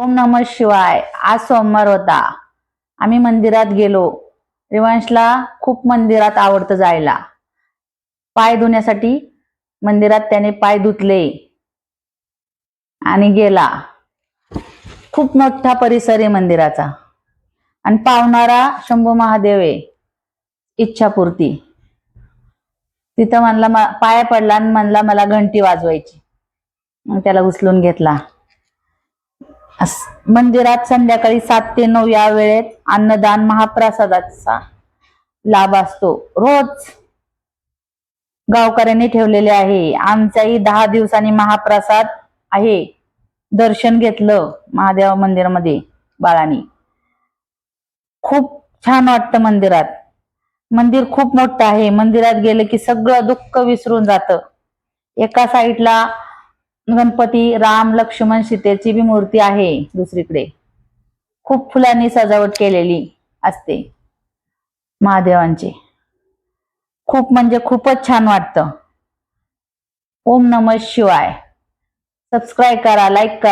ओम नम शिवाय. आज सोमवार होता. आम्ही मंदिरात गेलो. रिवांशला खूप मंदिरात आवडतं जायला. पाय धुण्यासाठी मंदिरात त्याने पाय धुतले आणि गेला. खूप मोठा परिसर आहे मंदिराचा. आणि पावणारा शंभू महादेव आहे. इच्छापूर्ती. तिथं म्हणला पाया पडला आणि म्हणला मला घंटी वाजवायची. मग त्याला उचलून घेतला. मंदिरात संध्याकाळी सात ते नऊ या वेळेत अन्नदान महाप्रसादाचा लाभ असतो. रोज गावकऱ्यांनी ठेवलेले आहे. आमचाही दहा दिवसांनी महाप्रसाद आहे. दर्शन घेतलं महादेव मंदिरामध्ये बाळानी. खूप छान वाटतं मंदिरात. मंदिर खूप मोठं आहे. मंदिरात गेलं की सगळं दुःख विसरून जातं. एका साईडला गणपती राम लक्ष्मण सीतेची बी मूर्ती आहे दुसरीकडे. खूप फुलांनी सजावट केलेली असते महादेवांची. खूप म्हणजे खूपच छान वाटतं. ओम नम शिवाय. सबस्क्राईब करा लाईक करा.